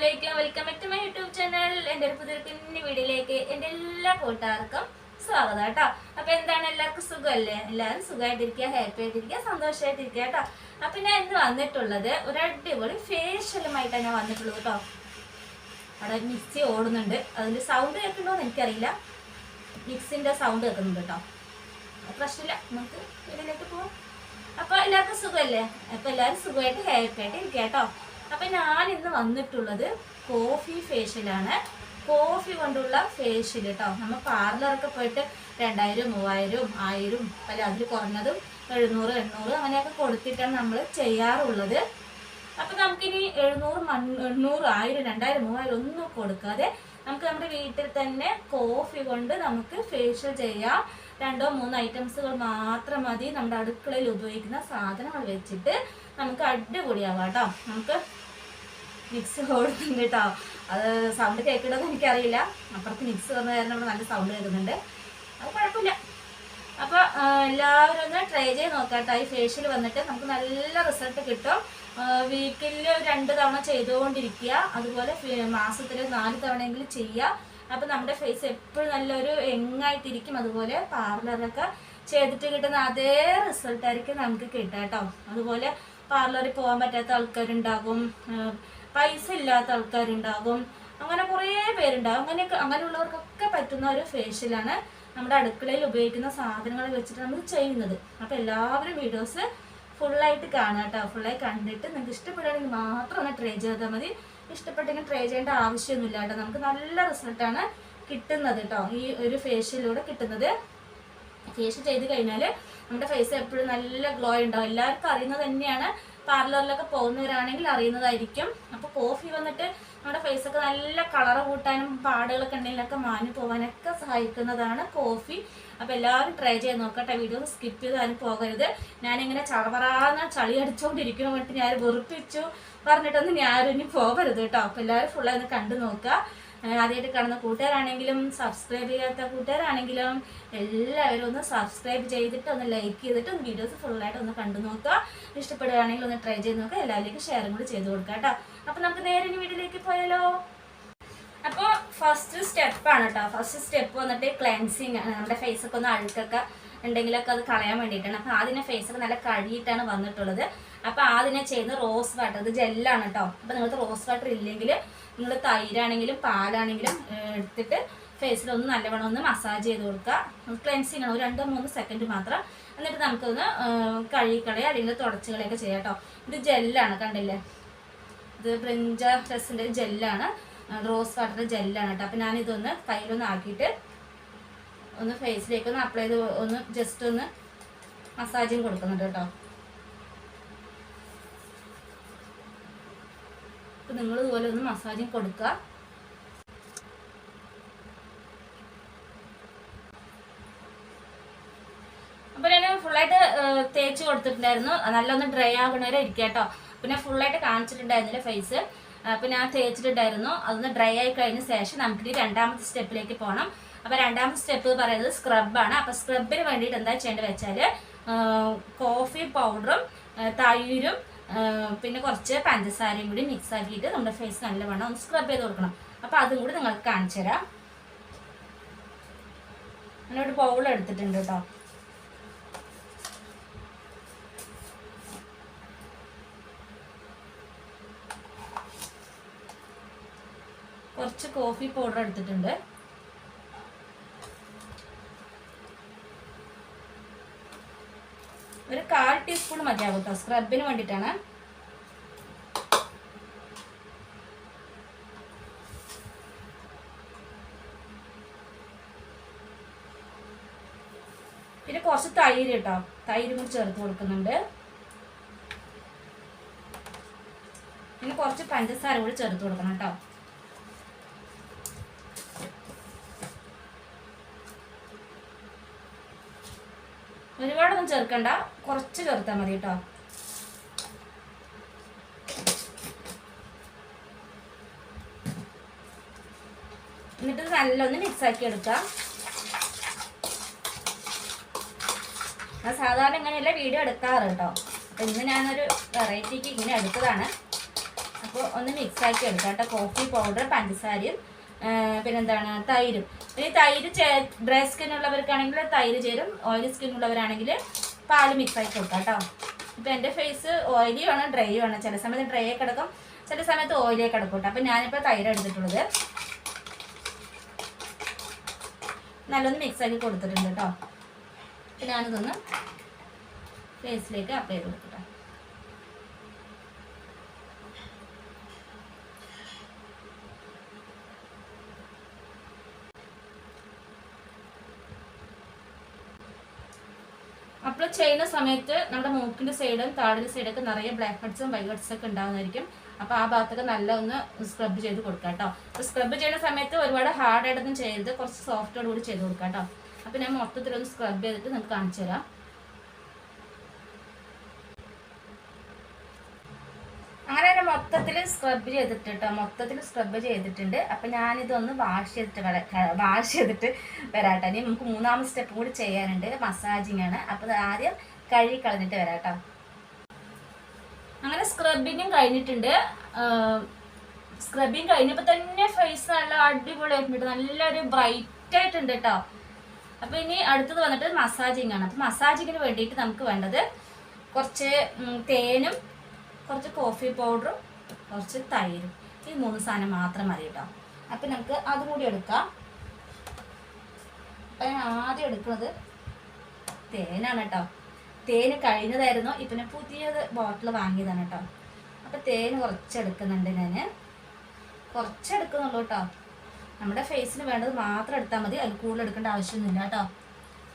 അസ്സാമലൈക്കും welcome back to my YouTube channel എന്റെ ഒരു പുതിയ കുഞ്ഞു വീഡിയോയിലേക്ക് എന്റെ എല്ലാ കൂട്ടുകാർക്കും സ്വാഗതം കേട്ടോ. അപ്പൊ എന്താണ് എല്ലാവർക്കും സുഖമല്ലേ? എല്ലാവരും സുഖമായിട്ടിരിക്കുക ഹാപ്പി ആയിട്ടിരിക്കുക സന്തോഷമായിട്ടിരിക്കുക കേട്ടോ. അപ്പൊ ഞാൻ ഇന്ന് വന്നിട്ടുള്ളത് ഒരു അടിപൊളി ഫേഷ്യലുമായിട്ടാണ് ഞാൻ വന്നിട്ടുള്ളത് കേട്ടോ. അവിടെ മിക്സി ഓടുന്നുണ്ട്. അതിന്റെ സൗണ്ട് കേൾക്കുന്നുണ്ടോ എന്ന് എനിക്കറിയില്ല. മിക്സിന്റെ സൗണ്ട് കേൾക്കുന്നുണ്ട് കേട്ടോ. പ്രശ്നമില്ല. നമുക്ക് ഇതിലേക്ക് പോവാം. അപ്പോൾ എല്ലാവർക്കും സുഖമല്ലേ? അപ്പോൾ എല്ലാവരും സുഖമായിട്ട് ഹാപ്പി ആയിട്ട് ഇരിക്കുക കേട്ടോ. അപ്പൊ ഞാൻ ഇന്ന് വന്നിട്ടുള്ളത് കോഫി ഫേഷ്യലാണ്. കോഫി കൊണ്ടുള്ള ഫേഷ്യൽ കേട്ടോ നമ്മൾ പാർലറൊക്കെ പോയിട്ട് രണ്ടായിരം മൂവായിരം ആയിരം അല്ല അതിൽ കുറഞ്ഞതും എഴുന്നൂറ് എണ്ണൂറ് അങ്ങനെയൊക്കെ കൊടുത്തിട്ടാണ് നമ്മൾ ചെയ്യാറുള്ളത്. അപ്പൊ നമുക്കിനി എഴുന്നൂറ് എണ്ണൂറ് ആയിരം രണ്ടായിരം മൂവായിരം ഒന്നും കൊടുക്കാതെ നമുക്ക് നമ്മുടെ വീട്ടിൽ തന്നെ കോഫി കൊണ്ട് നമുക്ക് ഫേഷ്യൽ ചെയ്യാം. രണ്ടോ മൂന്നോ ഐറ്റംസുകൾ മാത്രം മതി. നമ്മുടെ അടുക്കളയിൽ ഉപയോഗിക്കുന്ന സാധനങ്ങൾ വെച്ചിട്ട് നമുക്ക് അടിപൊളിയാവാം കേട്ടോ നമുക്ക് മിക്സ് ഓടുന്നുണ്ട് കേട്ടോ അത് സൗണ്ട് കേൾക്കണമെന്ന് എനിക്കറിയില്ല. അപ്പുറത്ത് മിക്സ് വന്ന കാരണം ഇവിടെ നല്ല സൗണ്ട് കേൾക്കുന്നുണ്ട്. അത് കുഴപ്പമില്ല. അപ്പൊ ആ, എല്ലാവരും ഒന്ന് ട്രൈ ചെയ്ത് നോക്കാട്ടോ. ഈ ഫേഷ്യൽ വന്നിട്ട് നമുക്ക് നല്ല റിസൾട്ട് കിട്ടും. വീക്കിൽ രണ്ട് തവണ ചെയ്തുകൊണ്ടിരിക്കുക. അതുപോലെ മാസത്തിൽ നാല് തവണയെങ്കിലും ചെയ്യുക. അപ്പൊ നമ്മുടെ ഫേസ് എപ്പോഴും നല്ലൊരു എങ്ങായിട്ടിരിക്കും അതുപോലെ പാർലറൊക്കെ ചെയ്തിട്ട് കിട്ടുന്ന അതേ റിസൾട്ടായിരിക്കും നമുക്ക് കിട്ടുക കേട്ടോ. അതുപോലെ പാർലറിൽ പോകാൻ പറ്റാത്ത ആൾക്കാരുണ്ടാകും. പൈസ ഇല്ലാത്ത ആൾക്കാരുണ്ടാകും അങ്ങനെ കുറേ പേരുണ്ടാകും അങ്ങനെയൊക്കെ അങ്ങനെയുള്ളവർക്കൊക്കെ പറ്റുന്ന ഒരു ഫേഷ്യലാണ് നമ്മുടെ അടുക്കളയിൽ ഉപയോഗിക്കുന്ന സാധനങ്ങൾ വെച്ചിട്ട് നമ്മൾ ചെയ്യുന്നത്. അപ്പോൾ എല്ലാവരും വീഡിയോസ് ഫുള്ളായിട്ട് കാണുക കേട്ടോ. ഫുള്ളായി കണ്ടിട്ട് നിങ്ങൾക്ക് ഇഷ്ടപ്പെടുകയാണെങ്കിൽ മാത്രം ഒന്ന് ട്രൈ ചെയ്താൽ മതി. ഇഷ്ടപ്പെട്ടെങ്കിൽ ട്രൈ ചെയ്യേണ്ട ആവശ്യമൊന്നുമില്ല കേട്ടോ. നമുക്ക് നല്ല റിസൾട്ടാണ് കിട്ടുന്നത് കേട്ടോ. ഈ ഒരു ഫേഷ്യലിലൂടെ കിട്ടുന്നത്. ഫേഷ്യൽ ചെയ്ത് കഴിഞ്ഞാൽ നമ്മുടെ ഫേസ് എപ്പോഴും നല്ല ഗ്ലോ ഉണ്ടാവും. എല്ലാവർക്കും അറിയുന്നത് തന്നെയാണ്. പാർലറിലൊക്കെ പോകുന്നവരാണെങ്കിൽ അറിയുന്നതായിരിക്കും. അപ്പോൾ കോഫി വന്നിട്ട് നമ്മുടെ ഫേസൊക്കെ നല്ല കളർ കൂട്ടാനും പാടുകളൊക്കെ ഉണ്ടെങ്കിലൊക്കെ മാഞ്ഞു പോകാനൊക്കെ സഹായിക്കുന്നതാണ് കോഫി. അപ്പോൾ എല്ലാവരും ട്രൈ ചെയ്ത് നോക്കട്ടെ. വീഡിയോ സ്കിപ്പ് ചെയ്ത് അതിന് പോകരുത്. ഞാനിങ്ങനെ ചറപറാന്ന് ചളി അടിച്ചുകൊണ്ടിരിക്കുന്ന എന്നിട്ട് ഞാൻ വെറുപ്പിച്ചു. പറഞ്ഞിട്ടൊന്നും ഞാനും ഇനി പോകരുത് കേട്ടോ. അപ്പോൾ എല്ലാവരും ഫുള്ളായി ഒന്ന് കണ്ടു നോക്കുക. ആദ്യമായിട്ട് കാണുന്ന കൂട്ടുകാരാണെങ്കിലും സബ്സ്ക്രൈബ് ചെയ്യാത്ത കൂട്ടുകാരാണെങ്കിലും എല്ലാവരും ഒന്ന് സബ്സ്ക്രൈബ് ചെയ്തിട്ട് ഒന്ന് ലൈക്ക് ചെയ്തിട്ട് ഒന്ന് വീഡിയോസ് ഫുള്ളായിട്ട് ഒന്ന് കണ്ടു നോക്കുക. ഇഷ്ടപ്പെടുകയാണെങ്കിൽ ഒന്ന് ട്രൈ ചെയ്ത് നോക്കുക. എല്ലാവരിലേക്കും ഷെയറും കൂടി ചെയ്ത് കൊടുക്കുക കേട്ടോ. അപ്പോൾ നമുക്ക് നേരെ വീഡിയോയിലേക്ക് പോയാലോ? അപ്പോൾ ഫസ്റ്റ് സ്റ്റെപ്പാണ് കേട്ടോ. ഫസ്റ്റ് സ്റ്റെപ്പ് വന്നിട്ട് ക്ലെൻസിങ് ആണ്. നമ്മുടെ ഫേസൊക്കെ ഒന്ന് അഴുക്കൊക്കെ ഉണ്ടെങ്കിലൊക്കെ അത് കളയാൻ വേണ്ടിയിട്ടാണ്. അപ്പോൾ ആദ്യം ഫേസൊക്കെ നല്ല കഴുകിയിട്ടാണ് വന്നിട്ടുള്ളത്. അപ്പോൾ ആദ്യം ചെയ്യുന്നത് റോസ് വാട്ടർ. ഇത് ജെല്ലാണ് കേട്ടോ അപ്പോൾ നിങ്ങൾക്ക് റോസ് വാട്ടർ ഇല്ലെങ്കിൽ നിങ്ങൾ തൈരാണെങ്കിലും പാലാണെങ്കിലും എടുത്തിട്ട് ഫേസിൽ ഒന്ന് നല്ലവണ്ണം ഒന്ന് മസാജ് ചെയ്ത് കൊടുക്കുക. ക്ലെൻസിങ് ആണ് ഒരു രണ്ടോ മൂന്ന് സെക്കൻഡ് മാത്രം. എന്നിട്ട് നമുക്കൊന്ന് കഴുകിക്കളയോ അല്ലെങ്കിൽ തുടച്ച് കളയൊക്കെ ചെയ്യാം കേട്ടോ ഇത് ജെല്ലാണ് കണ്ടില്ലേ? ഇത് ബ്രിഞ്ച ഡ്രസ്സിന്റെ ജെല്ലാണ് റോസ് വാട്ടറിന്റെ ജെല്ലാണ് കേട്ടോ അപ്പോൾ ഞാനിതൊന്ന് കയ്യിലൊന്ന് ആക്കിയിട്ട് ഒന്ന് ഫേസിലേക്ക് ഒന്ന് അപ്ലൈ ചെയ്ത് ഒന്ന് ജസ്റ്റ് ഒന്ന് മസാജും കൊടുക്കുന്നുണ്ട് കേട്ടോ അപ്പോൾ നിങ്ങൾ ഇതുപോലെ ഒന്ന് മസാജിങ് കൊടുക്കുക അപ്പോൾ ഞാൻ ഫുള്ളായിട്ട് തേച്ച് കൊടുത്തിട്ടുണ്ടായിരുന്നു. നല്ലൊന്ന് ഡ്രൈ ആകണവരെ ഇരിക്കുക കേട്ടോ പിന്നെ ഫുള്ളായിട്ട് കാണിച്ചിട്ടുണ്ടായിരുന്നില്ല ഫേസ് അപ്പോൾ ഞാൻ തേച്ചിട്ടുണ്ടായിരുന്നു. അതൊന്ന് ഡ്രൈ ആയി കഴിഞ്ഞ ശേഷം നമുക്കിനി രണ്ടാമത്തെ സ്റ്റെപ്പിലേക്ക് പോകണം അപ്പോൾ രണ്ടാമത്തെ സ്റ്റെപ്പ് പറയുന്നത് സ്ക്രബാണ് അപ്പോൾ സ്ക്രബിന് വേണ്ടിയിട്ട് എന്താ ചെയ്യേണ്ടത് വെച്ചാൽ കോഫി പൗഡറും തൈരും പിന്നെ കുറച്ച് പഞ്ചസാരയും കൂടി മിക്സ് ആക്കിയിട്ട് നമ്മുടെ ഫേസ് നല്ലവണ്ണം ഒന്ന് സ്ക്രബ് ചെയ്ത് കൊടുക്കണം. അപ്പോൾ അതും കൂടി നിങ്ങൾക്ക് കാണിച്ചു തരാം. ഞാനൊരു ബൗൾ എടുത്തിട്ടുണ്ട് കേട്ടോ. കുറച്ച് കോഫി പൗഡർ എടുത്തിട്ടുണ്ട്. ഒരു കാൽ ടീസ്പൂൺ മതിയാകും സ്ക്രബിന് വേണ്ടിയിട്ടാണ് പിന്നെ കുറച്ച് തൈര് കേട്ടോ തൈര് കൂടി ചേർത്ത് കൊടുക്കുന്നുണ്ട്. പിന്നെ കുറച്ച് പഞ്ചസാര കൂടി ചേർത്ത് കൊടുക്കണം കേട്ടോ ഒരുപാടൊന്നും ചേർക്കണ്ട. കുറച്ച് ചേർത്താൽ മതി കേട്ടോ. എന്നിട്ട് നല്ലൊന്ന് മിക്സ് ആക്കി എടുക്കാം. ഞാൻ സാധാരണ ഇങ്ങനെയല്ല വീഡിയോ എടുക്കാറ് കേട്ടോ. അപ്പം ഇന്ന് ഞാനൊരു വെറൈറ്റിക്ക് ഇങ്ങനെ എടുത്തതാണ്. അപ്പോൾ ഒന്ന് മിക്സ് ആക്കി എടുക്കാം കേട്ടോ. കോഫി പൗഡർ പഞ്ചസാരയും പിന്നെന്താണ് തൈരും. ഈ തൈര് ഡ്രൈ സ്കിൻ ഉള്ളവർക്കാണെങ്കിൽ തൈര് ചേരും ഓയിലി സ്കിൻ ഉള്ളവരാണെങ്കിൽ പാൽ മിക്സ് ആക്കി കൊടുക്കാം കേട്ടോ. ഇപ്പം എന്റെ ഫേസ് ഓയിലി ആണ് ഡ്രൈ ആണ്. ചില സമയത്ത് ഡ്രൈ കിടക്കും ചില സമയത്ത് ഓയിലി കിടക്കും കേട്ടോ. അപ്പം ഞാനിപ്പോൾ തൈര് എടുത്തിട്ടുള്ളത്. നല്ലൊന്ന് മിക്സ് ആക്കി കൊടുത്തിട്ടുണ്ട് കേട്ടോ. ഞാനിതൊന്ന് ഫേസിലേക്ക് അപ്ലൈ ചെയ്ത് കൊടുക്കട്ടെ അപ്ലൈ ചെയ്യുന്ന സമയത്ത് നമ്മുടെ മൂക്കിന്റെ സൈഡും താടിന്റെ സൈഡൊക്കെ നിറയെ ബ്ലാക്ക് ഹെഡ്സും വൈറ്റ് ഹെഡ്സും ഒക്കെ ഉണ്ടാകുന്നതായിരിക്കും അപ്പോൾ ആ ഭാഗത്തൊക്കെ നല്ല ഒന്ന് സ്ക്രബ് ചെയ്ത് കൊടുക്കാം കേട്ടോ. അപ്പോൾ സ്ക്രബ് ചെയ്യുന്ന സമയത്ത് ഒരുപാട് ഹാർഡായിട്ടൊന്നും ചെയ്ത് കുറച്ച് സോഫ്റ്റോട് കൂടി ചെയ്ത് കൊടുക്കാം കേട്ടോ. അപ്പോൾ ഞാൻ മൊത്തത്തിലൊന്ന് സ്ക്രബ് ചെയ്തിട്ട് നിങ്ങൾക്ക് കാണിച്ചു തരാം അങ്ങനെ തന്നെ മൊത്തത്തിൽ സ്ക്രബ് ചെയ്തിട്ട് കേട്ടോ മൊത്തത്തിൽ സ്ക്രബ് ചെയ്തിട്ടുണ്ട്. അപ്പം ഞാനിതൊന്ന് വാഷ് ചെയ്തിട്ട് വാഷ് ചെയ്തിട്ട് വരാട്ടോ. ഇനി നമുക്ക് മൂന്നാമത്തെ സ്റ്റെപ്പ് കൂടി ചെയ്യാനുണ്ട്. മസാജിങ് ആണ്. അപ്പൊ ആദ്യം കഴുകി കളഞ്ഞിട്ട് വരാട്ടോ. അങ്ങനെ സ്ക്രബിങ്ങും കഴിഞ്ഞിട്ടുണ്ട്. സ്ക്രബിങ് കഴിഞ്ഞപ്പോ തന്നെ ഫേസ് നല്ല അടിപൊളിയായിട്ടുണ്ട് നല്ലൊരു ബ്രൈറ്റ് ആയിട്ടുണ്ട് കേട്ടോ അപ്പോൾ ഇനി അടുത്തത് വന്നിട്ട് മസാജിങ് ആണ്. അപ്പോൾ മസാജിങ്ങിന് വേണ്ടിയിട്ട് നമുക്ക് വേണ്ടത് കുറച്ച് തേനും കുറച്ച് കോഫി പൗഡറും കുറച്ച് തൈരും. ഈ മൂന്ന് സാധനം മാത്രം മതി കേട്ടോ. അപ്പം നമുക്ക് അതും കൂടി എടുക്കാം. അപ്പം ഞാൻ ആദ്യം എടുക്കുന്നത് തേനാണ് കേട്ടോ. തേന് കഴിഞ്ഞതായിരുന്നു. ഇപ്പം ഞാൻ പുതിയത് ബോട്ടിൽ വാങ്ങിയതാണ് കേട്ടോ. അപ്പം തേന് കുറച്ചെടുക്കുന്നുണ്ട് ഞാൻ കുറച്ചെടുക്കുന്നുള്ളൂ കേട്ടോ. നമ്മുടെ ഫേസിന് വേണ്ടത് മാത്രം എടുത്താൽ മതി. അതിൽ കൂടുതൽ എടുക്കേണ്ട ആവശ്യമൊന്നുമില്ല കേട്ടോ.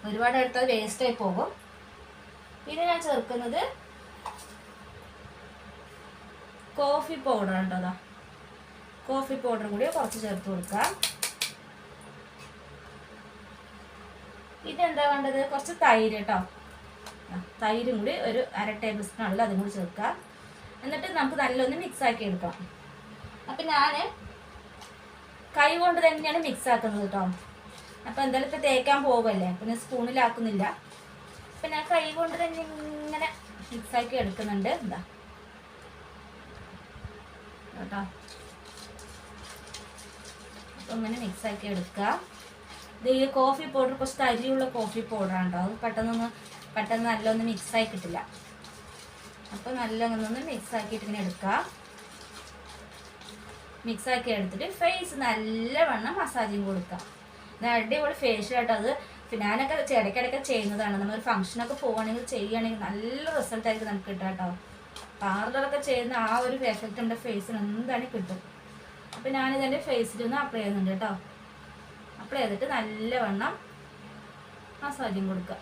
ഒരുപാട് എടുത്താൽ വേസ്റ്റായി പോകും. പിന്നെ ഞാൻ ചേർക്കുന്നത് കോഫി പൗഡർ ഉണ്ടോ കോഫി പൗഡർ കൂടി കുറച്ച് ചേർത്ത് കൊടുക്കാം. ഇതെന്താ വേണ്ടത്? കുറച്ച് തൈര് കേട്ടോ തൈരും കൂടി ഒരു അര ടേബിൾ സ്പൂൺ ആണല്ലോ അതും കൂടി ചേർക്കാം. എന്നിട്ട് നമുക്ക് നല്ലൊന്ന് മിക്സ് ആക്കി എടുക്കാം അപ്പം ഞാൻ കൈ കൊണ്ട് തന്നെയാണ് മിക്സ് ആക്കുന്നത് കേട്ടോ അപ്പം എന്തായാലും ഇപ്പം തേക്കാൻ പോകുമല്ലേ ഞാൻ സ്പൂണിലാക്കുന്നില്ല അപ്പം ഞാൻ കൈ കൊണ്ട് തന്നെ ഇങ്ങനെ മിക്സ് ആക്കി എടുക്കുന്നുണ്ട്. എന്താ കേട്ടോ. അപ്പം ഇങ്ങനെ മിക്സ് ആക്കി എടുക്കുക ഇത് ഈ കോഫി പൗഡർ കുറച്ച് തരിയുള്ള കോഫി പൗഡറാണ് കേട്ടോ അത് പെട്ടെന്നൊന്ന് പെട്ടെന്ന് നല്ലൊന്ന് മിക്സ് ആയി കിട്ടില്ല. അപ്പോൾ നല്ലൊന്നൊന്ന് ഒന്ന് മിക്സ് ആക്കിയിട്ട് ഇങ്ങനെ എടുക്കുക മിക്സ് ആക്കി എടുത്തിട്ട് ഫേസ് നല്ലവണ്ണം മസാജിങ് കൊടുക്കുക അടിപൊളി ഫേഷ്യൽ ആയിട്ട് അത്. ഞാനൊക്കെ ഇടയ്ക്കിടയ്ക്ക് ചെയ്യുന്നതാണ്. നമ്മൾ ഫംഗ്ഷനൊക്കെ പോവുകയാണെങ്കിൽ ചെയ്യുകയാണെങ്കിൽ നല്ല റിസൾട്ടായിരിക്കും നമുക്ക് കിട്ടാം കേട്ടോ പാർലറൊക്കെ ചെയ്യുന്ന ആ ഒരു എഫക്റ്റ് നമ്മുടെ ഫേസിന് എന്തായാലും കിട്ടും. അപ്പം ഞാനിതെന്റെ ഫേസിലൊന്ന് അപ്ലൈ ചെയ്യുന്നുണ്ട് കേട്ടോ. അപ്ലൈ ചെയ്തിട്ട് നല്ലവണ്ണം മസാജും കൊടുക്കുക.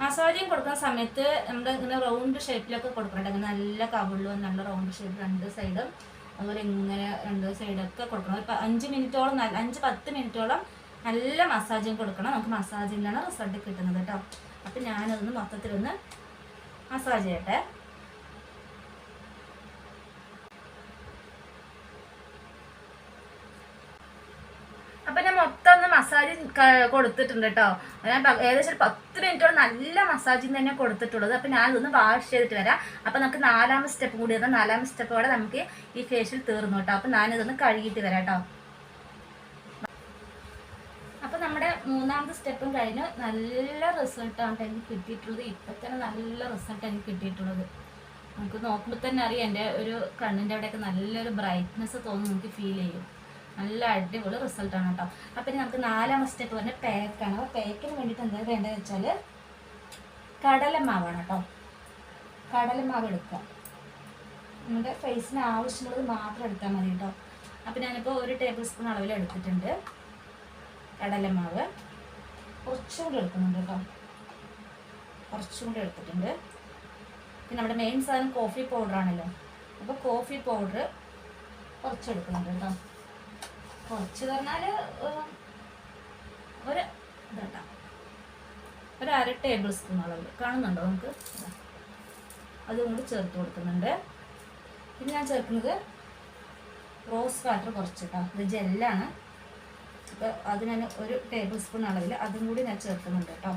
മസാജിങ് കൊടുക്കുന്ന സമയത്ത് നമ്മുടെ ഇങ്ങനെ റൗണ്ട് ഷേപ്പിലൊക്കെ കൊടുക്കണം അങ്ങനെ നല്ല കവിളും നല്ല റൗണ്ട് ഷേപ്പ് രണ്ട് സൈഡും അതുപോലെ ഇങ്ങനെ രണ്ട് സൈഡൊക്കെ കൊടുക്കണം. ഒരു അഞ്ച് മിനിറ്റോളം അഞ്ച് പത്ത് മിനിറ്റോളം നല്ല മസാജും കൊടുക്കണം. നമുക്ക് മസാജിങ്ങിലാണ് റിസൾട്ട് കിട്ടുന്നത് കേട്ടോ അപ്പം ഞാനതൊന്ന് മൊത്തത്തിലൊന്ന് മസാജ് ചെയ്യട്ടെ. അപ്പൊ ഞാൻ മൊത്തം ഒന്ന് മസാജ് കൊടുത്തിട്ടുണ്ട് കേട്ടോ ഞാൻ ഏകദേശം ഒരു പത്ത് മിനിറ്റോളം നല്ല മസാജിങ് തന്നെ കൊടുത്തിട്ടുള്ളത്. അപ്പൊ ഞാനിതൊന്ന് വാഷ് ചെയ്തിട്ട് വരാം. അപ്പൊ നമുക്ക് നാലാമത്തെ സ്റ്റെപ്പ് കൂടി ഇടാം നാലാമത്തെ സ്റ്റെപ്പോടെ നമുക്ക് ഈ ഫേഷ്യൽ തീർന്നു കേട്ടോ അപ്പൊ ഞാനിതൊന്ന് കഴുകിയിട്ട് വരാം കേട്ടോ അപ്പൊ നമ്മുടെ മൂന്നാമത്തെ സ്റ്റെപ്പും കഴിഞ്ഞ് നല്ല റിസൾട്ടാണ് എനിക്ക് കിട്ടിയിട്ടുള്ളത്. ഇപ്പൊ തന്നെ നല്ല റിസൾട്ട് എനിക്ക് കിട്ടിയിട്ടുള്ളത്. നമുക്ക് നോക്കുമ്പോൾ തന്നെ അറിയാം എന്റെ ഒരു കണ്ണിന്റെ അവിടെയൊക്കെ നല്ലൊരു ബ്രൈറ്റ്നെസ് തോന്നുന്നു നമുക്ക് ഫീൽ ചെയ്യും. നല്ല അടിപൊളി റിസൾട്ടാണ് കേട്ടോ. അപ്പം ഇനി നമുക്ക് നാലാമത്തെ സ്റ്റെപ്പ് പറഞ്ഞ പാക്കാണ് അപ്പോൾ പാക്കിന് വേണ്ടിയിട്ട് എന്താ വേണ്ടതെന്ന് വെച്ചാൽ കടലമാവാണ് കേട്ടോ. കടലമാവ് എടുക്കുക. നമ്മുടെ ഫേസിന് ആവശ്യമുള്ളത് മാത്രം എടുത്താൽ മതി കേട്ടോ. അപ്പം ഞാനിപ്പോൾ ഒരു ടേബിൾ സ്പൂൺ അളവിൽ എടുത്തിട്ടുണ്ട്. കടലമാവ് കുറച്ചുകൂടി എടുക്കുന്നുണ്ട് കേട്ടോ. കുറച്ചുകൂടി എടുത്തിട്ടുണ്ട്. പിന്നെ നമ്മുടെ മെയിൻ സാധനം കോഫി പൗഡർ ആണല്ലോ. അപ്പോൾ കോഫി പൗഡർ കുറച്ചെടുക്കുന്നുണ്ട് കേട്ടോ. കുറച്ച് പറഞ്ഞാൽ ഒരു ഇതാ ഒരു അര ടേബിൾ സ്പൂൺ അളവിൽ കാണുന്നുണ്ടോ നമുക്ക്. അതും കൂടി ചേർത്ത് കൊടുക്കുന്നുണ്ട്. പിന്നെ ഞാൻ ചേർക്കുന്നത് റോസ് വാട്ടർ കുറച്ച് കേട്ടോ. ഇത് ജെല്ലാണ് അപ്പോൾ അത് ഞാൻ ഒരു ടേബിൾ സ്പൂൺ അളവിൽ അതും കൂടി ഞാൻ ചേർക്കുന്നുണ്ട് കേട്ടോ.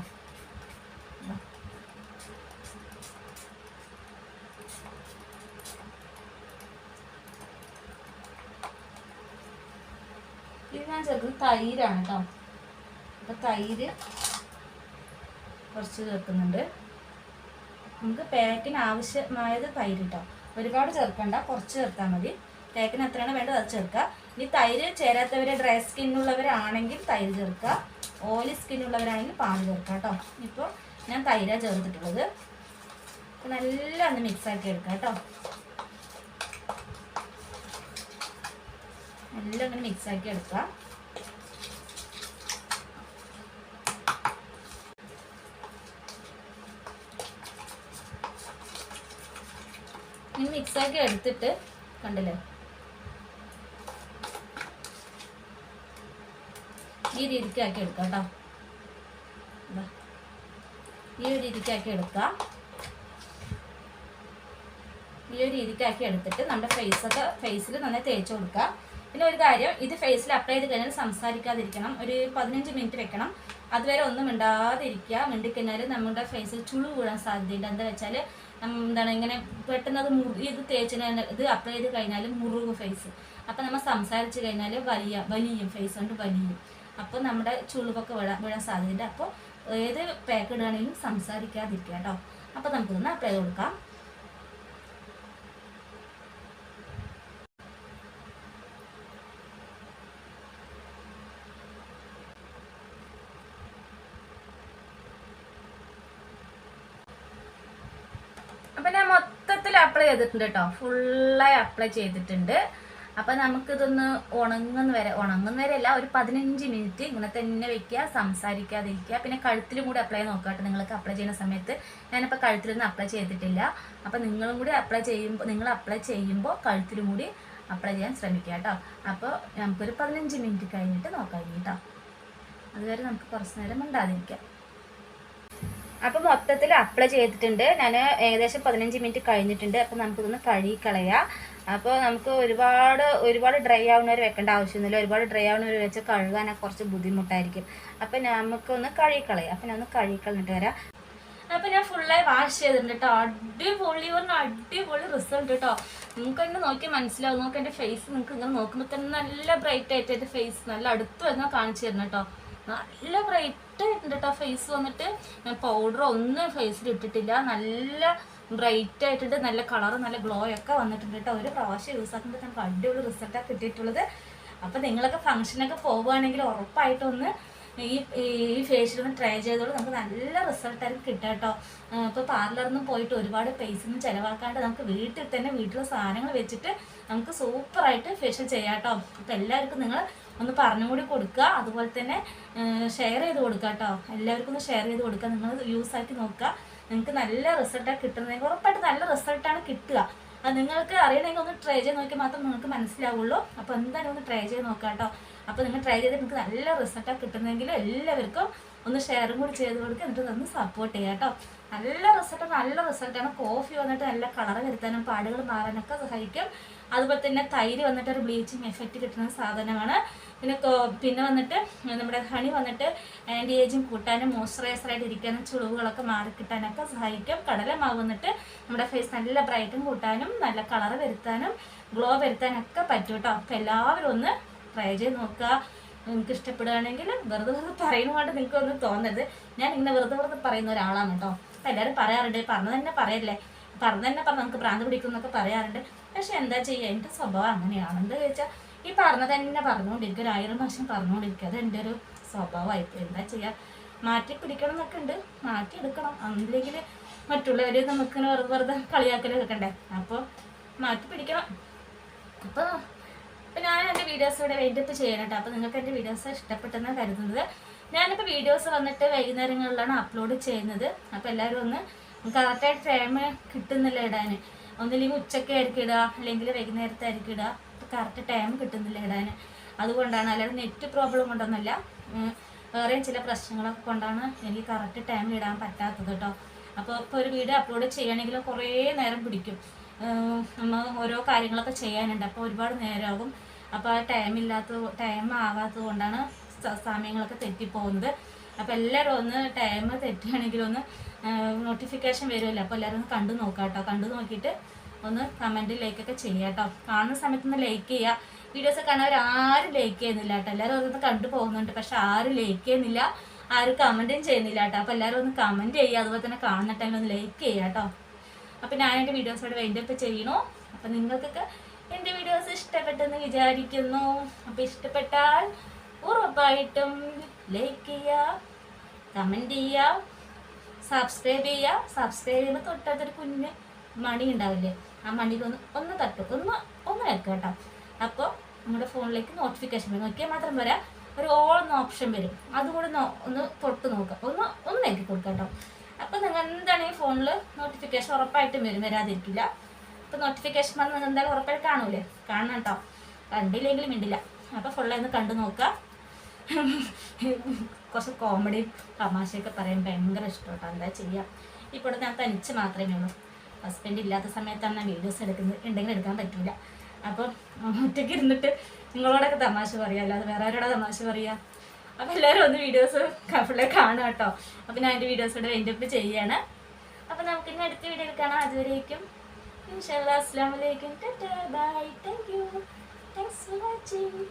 ഇത് ഞാൻ ചേർക്കുന്നത് തൈരാണ് കേട്ടോ. അപ്പോൾ തൈര് കുറച്ച് ചേർക്കുന്നുണ്ട്. നമുക്ക് പാക്കിന് ആവശ്യമായത് തൈര് കേട്ടോ. ഒരുപാട് ചേർക്കണ്ട കുറച്ച് ചേർത്താൽ മതി. പാക്കിന് എത്രയാണ് വേണ്ടത് അത് ചേർക്കുക. ഇനി തൈര് ചേരാത്തവർ ഡ്രൈ സ്കിന്നുള്ളവരാണെങ്കിൽ തൈര് ചേർക്കുക. ഓയിലി സ്കിന്നുള്ളവരാണെങ്കിൽ പാൽ ചേർക്കുക കേട്ടോ. ഇപ്പോൾ ഞാൻ തൈരാണ് ചേർത്തിട്ടുള്ളത്. നല്ല ഒന്ന് മിക്സ് ആക്കി എടുക്കാം കേട്ടോ. നല്ല അങ്ങനെ മിക്സ് ആക്കി എടുക്കാം ഇങ്ങനെ മിക്സ് ആക്കി എടുത്തിട്ട് കണ്ടില്ലേ? ഈ രീതിക്ക് ആക്കി എടുക്കാം കേട്ടോ. ഈ ഒരു രീതിക്ക് ആക്കി എടുക്കാം. ഈ ഒരു രീതിക്ക് ആക്കി എടുത്തിട്ട് നമ്മുടെ ഫേസൊക്കെ ഫേസിൽ നന്നായി തേച്ച് കൊടുക്കുക പിന്നെ ഒരു കാര്യം ഇത് ഫേസിൽ അപ്ലൈ ചെയ്ത് കഴിഞ്ഞാൽ സംസാരിക്കാതിരിക്കണം. ഒരു പതിനഞ്ച് മിനിറ്റ് വെക്കണം. അതുവരെ ഒന്നും മിണ്ടാതിരിക്കുക. മിണ്ടിക്കഴിഞ്ഞാൽ നമ്മുടെ ഫേസിൽ ചുളു കൂടാൻ സാധ്യതയുണ്ട്. എന്താ വെച്ചാൽ എന്താണ് ഇങ്ങനെ പെട്ടെന്ന് അത് മുറി ഇത് തേച്ച് ഇത് അപ്ലൈ ചെയ്ത് കഴിഞ്ഞാൽ മുറുകും ഫേസ് അപ്പം നമ്മൾ സംസാരിച്ച് കഴിഞ്ഞാൽ വലിയ വലിയും ഫേസ് കൊണ്ട് വലിയും. അപ്പോൾ നമ്മുടെ ചുളിവൊക്കെ വീഴാൻ വീഴാൻ സാധ്യതയുണ്ട്. അപ്പോൾ ഏത് പാക്ക് ഇടുകയാണെങ്കിലും സംസാരിക്കാതിരിക്കുക കേട്ടോ. അപ്പോൾ നമുക്കൊന്ന് അപ്ലൈ കൊടുക്കാം. അപ്പം ഞാൻ മൊത്തത്തിൽ അപ്ലൈ ചെയ്തിട്ടുണ്ട് കേട്ടോ. ഫുള്ളായി അപ്ലൈ ചെയ്തിട്ടുണ്ട്. അപ്പം നമുക്കിതൊന്ന് ഉണങ്ങുന്ന വരെ ഉണങ്ങുന്ന വരെ അല്ല ഒരു പതിനഞ്ച് മിനിറ്റ് ഇങ്ങനെ തന്നെ വെക്കുക സംസാരിക്കാതിരിക്കുക. പിന്നെ കഴുത്തിലും കൂടി അപ്ലൈ നോക്കുക കേട്ടോ. നിങ്ങൾക്ക് അപ്ലൈ ചെയ്യുന്ന സമയത്ത് ഞാനിപ്പോൾ കഴുത്തിലൊന്നും അപ്ലൈ ചെയ്തിട്ടില്ല. അപ്പം നിങ്ങളും കൂടി അപ്ലൈ ചെയ്യുമ്പോൾ നിങ്ങൾ അപ്ലൈ ചെയ്യുമ്പോൾ കഴുത്തിലും കൂടി അപ്ലൈ ചെയ്യാൻ ശ്രമിക്കുക കേട്ടോ. അപ്പോൾ നമുക്കൊരു പതിനഞ്ച് മിനിറ്റ് കഴിഞ്ഞിട്ട് നോക്കാം കേട്ടോ. അതുവരെ നമുക്ക് കുറച്ച് നേരം മിണ്ടാതിരിക്കാം അപ്പോൾ മൊത്തത്തിൽ അപ്ലൈ ചെയ്തിട്ടുണ്ട്. ഞാൻ ഏകദേശം പതിനഞ്ച് മിനിറ്റ് കഴിഞ്ഞിട്ടുണ്ട്. അപ്പോൾ നമുക്കിതൊന്ന് കഴുകി കളയാം. അപ്പോൾ നമുക്ക് ഒരുപാട് ഒരുപാട് ഡ്രൈ ആവുന്നവർ വെക്കേണ്ട ആവശ്യമൊന്നുമില്ല. ഒരുപാട് ഡ്രൈ ആവുന്നവർ വെച്ച് കഴുകാനൊക്കെ കുറച്ച് ബുദ്ധിമുട്ടായിരിക്കും. അപ്പോൾ നമുക്കൊന്ന് കഴുകി കളയാം. അപ്പോൾ ഞാൻ ഒന്ന് കഴുകി കളഞ്ഞിട്ട് വരാം. അപ്പോൾ ഞാൻ ഫുള്ളായി വാഷ് ചെയ്തിട്ടുണ്ട് കേട്ടോ അടിപൊളി പറഞ്ഞ അടിപൊളി റിസൾട്ട് കേട്ടോ നിങ്ങൾക്ക് എന്നെ നോക്കി മനസ്സിലാവും. നിങ്ങൾക്ക് എന്റെ ഫേസ് നിങ്ങൾക്ക് ഇങ്ങനെ നോക്കുമ്പോൾ തന്നെ നല്ല ബ്രൈറ്റ് ആയിട്ട് എന്റെ ഫേസ് നല്ല അടുത്ത് വരുന്ന കാണിച്ചു തരണം കേട്ടോ നല്ല ബ്രൈറ്റ് ആയിട്ടുണ്ട് കേട്ടോ ഫേസ് വന്നിട്ട്. ഞാൻ പൗഡർ ഒന്നും ഫേസിൽ ഇട്ടിട്ടില്ല. നല്ല ബ്രൈറ്റ് ആയിട്ടുണ്ട്. നല്ല കളർ നല്ല ഗ്ലോ ഒക്കെ വന്നിട്ടുണ്ട് കേട്ടോ ഒരു പ്രാവശ്യം യൂസ് ആക്കുമ്പോൾ നമുക്ക് അടിപൊളി റിസൾട്ടാണ് കിട്ടിയിട്ടുള്ളത്. അപ്പോൾ നിങ്ങളൊക്കെ ഫംഗ്ഷനൊക്കെ പോവുകയാണെങ്കിൽ ഉറപ്പായിട്ടൊന്ന് ഈ ഈ ഫേഷ്യൽ ഒന്ന് ട്രൈ ചെയ്തോളൂ. നമുക്ക് നല്ല റിസൾട്ടായിരിക്കും കിട്ടുക കേട്ടോ ഇപ്പോൾ പാർലറിൽ നിന്ന് പോയിട്ട് ഒരുപാട് പൈസ ഒന്നും ചിലവാക്കാണ്ട് നമുക്ക് വീട്ടിൽ തന്നെ വീട്ടിലെ സാധനങ്ങൾ വെച്ചിട്ട് നമുക്ക് സൂപ്പറായിട്ട് ഫേഷ്യൽ ചെയ്യാം കേട്ടോ അപ്പോൾ എല്ലാവർക്കും നിങ്ങൾ ഒന്ന് പറഞ്ഞു കൂടി കൊടുക്കുക. അതുപോലെ തന്നെ ഷെയർ ചെയ്ത് കൊടുക്കുക കേട്ടോ. എല്ലാവർക്കും ഒന്ന് ഷെയർ ചെയ്ത് കൊടുക്കുക. നിങ്ങൾ യൂസ് ആക്കി നോക്കുക. നിങ്ങൾക്ക് നല്ല റിസൾട്ടാണ് കിട്ടുന്നത് ഉറപ്പായിട്ട് നല്ല റിസൾട്ടാണ് കിട്ടുക. അത് നിങ്ങൾക്ക് അറിയണമെങ്കിൽ ഒന്ന് ട്രൈ ചെയ്ത് നോക്കിയാൽ മാത്രം നിങ്ങൾക്ക് മനസ്സിലാവുള്ളൂ. അപ്പോൾ എന്തായാലും ഒന്ന് ട്രൈ ചെയ്ത് നോക്കാം കേട്ടോ. അപ്പോൾ നിങ്ങൾ ട്രൈ ചെയ്ത് നിങ്ങൾക്ക് നല്ല റിസൾട്ടാണ് കിട്ടുന്നതെങ്കിൽ എല്ലാവർക്കും ഒന്ന് ഷെയറും കൂടി ചെയ്ത് കൊടുക്കുക. എന്നിട്ട് ഒന്ന് സപ്പോർട്ട് ചെയ്യാം കേട്ടോ. നല്ല റിസൾട്ട് നല്ല റിസൾട്ടാണ് കോഫി വന്നിട്ട് നല്ല കളർ വരുത്താനും പാടുകൾ മാറാനൊക്കെ സഹായിക്കും. അതുപോലെ തന്നെ തൈര് വന്നിട്ട് ഒരു ബ്ലീച്ചിങ് എഫക്റ്റ് കിട്ടുന്ന സാധനമാണ്. പിന്നെ പിന്നെ വന്നിട്ട് നമ്മുടെ ഹണി വന്നിട്ട് ആന്റി ഏജിങ് കൂട്ടാനും മോയ്സ്ചറൈസറായിട്ട് ഇരിക്കാനും ചുളിവുകളൊക്കെ മാറിക്കിട്ടാനൊക്കെ സഹായിക്കും. കടലമാവ് വന്നിട്ട് നമ്മുടെ ഫേസ് നല്ല ബ്രൈറ്റും കൂട്ടാനും നല്ല കളർ വരുത്താനും ഗ്ലോ വരുത്താനൊക്കെ പറ്റും കേട്ടോ അപ്പോൾ എല്ലാവരും ഒന്ന് ട്രൈ ചെയ്ത് നോക്കുക. നിങ്ങൾക്ക് ഇഷ്ടപ്പെടുകയാണെങ്കിൽ വെറുതെ വെറുതെ പറയുന്നതുകൊണ്ട് ഒന്ന് തോന്നരുത്. ഞാൻ ഇങ്ങനെ വെറുതെ വെറുതെ പറയുന്ന ഒരാളാണ് കേട്ടോ അപ്പം എല്ലാവരും പറയാറുണ്ട്. പറഞ്ഞു തന്നെ പറയല്ലേ? പറഞ്ഞു തന്നെ പറഞ്ഞു നമുക്ക് ഭ്രാന്ത് പിടിക്കും എന്നൊക്കെ പറയാറുണ്ട്. പക്ഷെ എന്താ ചെയ്യുക എന്റെ സ്വഭാവം അങ്ങനെയാണ്. എന്താ ചോദിച്ചാൽ ഈ പറഞ്ഞത് തന്നെ പറഞ്ഞുകൊണ്ടിരിക്കും. ഒരു ആയിരം വർഷം പറഞ്ഞുകൊണ്ടിരിക്കുക അത് എന്റെ ഒരു സ്വഭാവമായിപ്പോൾ എന്താ ചെയ്യുക മാറ്റി പിടിക്കണം എന്നൊക്കെ ഉണ്ട്. മാറ്റി എടുക്കണം അല്ലെങ്കിൽ മറ്റുള്ളവർ നമുക്ക് വെറുതെ വെറുതെ കളിയാക്കൽ വെക്കണ്ടേ അപ്പോൾ മാറ്റി പിടിക്കണം അപ്പോൾ അപ്പോൾ ഞാൻ എന്റെ വീഡിയോസ് ഇവിടെ വെയിറ്റപ്പ് ചെയ്യണം കേട്ടോ. അപ്പോൾ നിങ്ങൾക്ക് എന്റെ വീഡിയോസ് ഇഷ്ടപ്പെട്ടെന്നാണ് കരുതുന്നത്. ഞാനിപ്പോൾ വീഡിയോസ് വന്നിട്ട് വൈകുന്നേരങ്ങളിലാണ് അപ്ലോഡ് ചെയ്യുന്നത്. അപ്പോൾ എല്ലാവരും ഒന്ന് കറക്റ്റായിട്ട് ടൈം കിട്ടുന്നില്ല ഇടാൻ ഒന്നില്ലെങ്കിൽ ഉച്ചയ്ക്ക് ആയിരിക്കും ഇടുക അല്ലെങ്കിൽ വൈകുന്നേരത്തെ ആയിരിക്കും ഇടുക കറക്റ്റ് ടൈം കിട്ടുന്നില്ല ഇടാൻ. അതുകൊണ്ടാണ് അല്ലാതെ നെറ്റ് പ്രോബ്ലം കൊണ്ടൊന്നുമല്ല. വേറെ ചില പ്രശ്നങ്ങളൊക്കെ കൊണ്ടാണ് എനിക്ക് കറക്റ്റ് ടൈമിൽ ഇടാൻ പറ്റാത്തത് കേട്ടോ. അപ്പോൾ ഇപ്പോൾ ഒരു വീഡിയോ അപ്ലോഡ് ചെയ്യണമെങ്കിൽ കുറേ നേരം പിടിക്കും. നമ്മൾ ഓരോ കാര്യങ്ങളൊക്കെ ചെയ്യാനുണ്ട്. അപ്പോൾ ഒരുപാട് നേരമാകും. അപ്പോൾ ആ ടൈം ഇല്ലാത്ത ടൈം ആവാത്തത് കൊണ്ടാണ് സമയങ്ങളൊക്കെ തെറ്റിപ്പോകുന്നത്. അപ്പോൾ എല്ലാവരും ഒന്ന് ടൈം തെറ്റുകയാണെങ്കിൽ ഒന്ന് നോട്ടിഫിക്കേഷൻ വരുമല്ലോ. അപ്പോൾ എല്ലാവരും ഒന്ന് കണ്ടു നോക്കാട്ടോ കേട്ടോ. കണ്ടു നോക്കിയിട്ട് ഒന്ന് കമന്റ് ലൈക്കൊക്കെ ചെയ്യുക കേട്ടോ. കാണുന്ന സമയത്ത് ഒന്ന് ലൈക്ക് ചെയ്യുക വീഡിയോസ് കാണാൻ ആരും ലൈക്ക് ചെയ്യുന്നില്ല കേട്ടോ. എല്ലാവരും ഒന്ന് കണ്ടു പോകുന്നുണ്ട്. പക്ഷെ ആരും ലൈക്ക് ചെയ്യുന്നില്ല. ആരും കമന്റും ചെയ്യുന്നില്ല കേട്ടോ. അപ്പോൾ എല്ലാവരും ഒന്ന് കമന്റ് ചെയ്യുക. അതുപോലെ തന്നെ കാണുന്ന ടൈമിൽ ഒന്ന് ലൈക്ക് ചെയ്യുക കേട്ടോ. അപ്പോൾ ഞാൻ എന്റെ വീഡിയോസോട് വൈൻഡപ്പ് ചെയ്യണോ അപ്പോൾ നിങ്ങൾക്കൊക്കെ എന്റെ വീഡിയോസ് ഇഷ്ടപ്പെട്ടെന്ന് വിചാരിക്കുന്നു. അപ്പോൾ ഇഷ്ടപ്പെട്ടാൽ ഉറപ്പായിട്ടും ലൈക്ക് ചെയ്യുക കമന്റ് ചെയ്യുക സബ്സ്ക്രൈബ് ചെയ്യുക. സബ്സ്ക്രൈബ് ചെയ്യുമ്പോൾ തൊട്ടടുത്തൊരു കുഞ്ഞ് മണി ഉണ്ടാവില്ലേ? ആ മണിയിൽ ഒന്ന് ഒന്ന് തട്ടും ഒന്ന് ഒന്ന് വെക്കുക കേട്ടോ. അപ്പോൾ നമ്മുടെ ഫോണിലേക്ക് നോട്ടിഫിക്കേഷൻ വരും. നോക്കിയാൽ മാത്രം പോരാ ഒരു ഓൾ എന്ന ഓപ്ഷൻ വരും. അതുകൂടെ ഒന്ന് തൊട്ട് നോക്കുക. ഒന്ന് ഒന്ന് നോക്കി കൊടുക്കുക കേട്ടോ. അപ്പോൾ നിങ്ങൾ എന്താണ് ഈ ഫോണിൽ നോട്ടിഫിക്കേഷൻ ഉറപ്പായിട്ടും വരും വരാതിരിക്കില്ല. അപ്പോൾ നോട്ടിഫിക്കേഷൻ വന്ന് നിങ്ങൾ എന്തായാലും ഉറപ്പായിട്ട് കാണൂലേ? കാണണം കേട്ടോ. കണ്ടില്ലെങ്കിലും മിണ്ടില്ല. അപ്പോൾ ഫുള്ളായി കണ്ടു നോക്കുക. കുറച്ച് കോമഡിയും തമാശയൊക്കെ പറയാൻ ഭയങ്കര ഇഷ്ടമാണ് എന്താ ചെയ്യുക ഇപ്പോൾ ഞാൻ തനിച്ച് മാത്രമേ ഉള്ളൂ. ഹസ്ബൻഡ് ഇല്ലാത്ത സമയത്താണ് ഞാൻ വീഡിയോസ് എടുക്കുന്നത്. ഉണ്ടെങ്കിൽ എടുക്കാൻ പറ്റില്ല അപ്പോൾ ഒറ്റയ്ക്ക് ഇരുന്നിട്ട് നിങ്ങളോടൊക്കെ തമാശ പറയാം. അല്ലാതെ വേറെ ആരോടാ തമാശ പറയാ? അപ്പോൾ എല്ലാവരും ഒന്ന് വീഡിയോസ് കഫിലെ കാണുക കേട്ടോ അപ്പോൾ ഞാൻ എന്റെ വീഡിയോസോട് വെയിന്റപ്പ് ചെയ്യാണ്. അപ്പോൾ നമുക്ക് ഇനി അടുത്ത വീഡിയോയിൽ കാണാം. അതുവരേക്കും ഇൻഷാല്ലാ അസ്സാം വലൈക്കും bye thank you thanks for watching